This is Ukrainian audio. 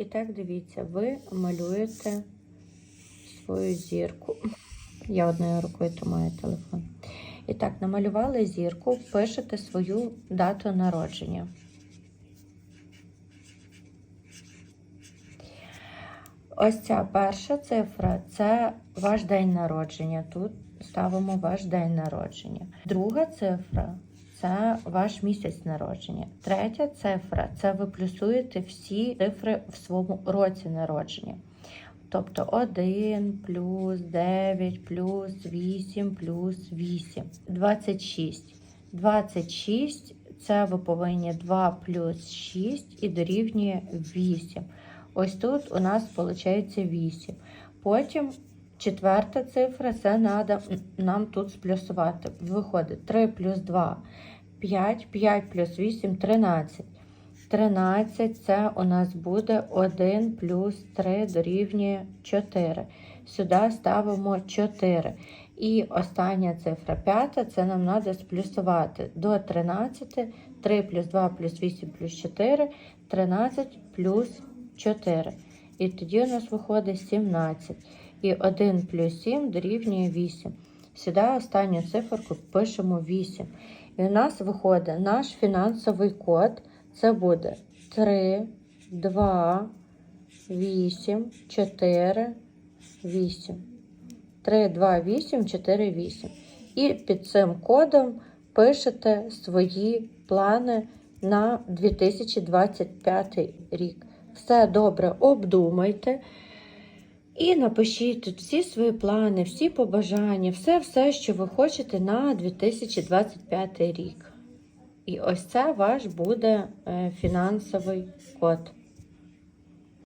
І так дивіться, ви малюєте свою зірку. Я одною рукою тримаю телефон. І так, намалювали зірку, пишете свою дату народження. Ось ця перша цифра це ваш день народження. Тут ставимо ваш день народження. Друга цифра це ваш місяць народження. Третя цифра це ви плюсуєте всі цифри в своєму році народження. Тобто 1 плюс 9 плюс 8 плюс 8. 26. 26 це ви повинні 2 плюс 6 і дорівнює 8. Ось тут у нас виходить 8. Потім четверта цифра, це треба нам тут сплюсувати. Виходить 3 плюс 2 5, 5 плюс 8 13. 13 це у нас буде 1 плюс 3 дорівнює 4. Сюди ставимо 4. І остання цифра 5, це нам треба сплюсувати до 13. 3 плюс 2 плюс 8 плюс 4, 13 плюс 4. І тоді у нас виходить 17. І 1 плюс 7 дорівнює 8. Сюди останню циферку пишемо 8. І у нас виходить наш фінансовий код. Це буде 3, 2, 8, 4, 8. 3, 2, 8, 4, 8. І під цим кодом пишете свої плани на 2025 рік. Все добре обдумайте. І напишіть тут всі свої плани, всі побажання, все-все, що ви хочете на 2025 рік. І ось це ваш буде е, фінансовий код.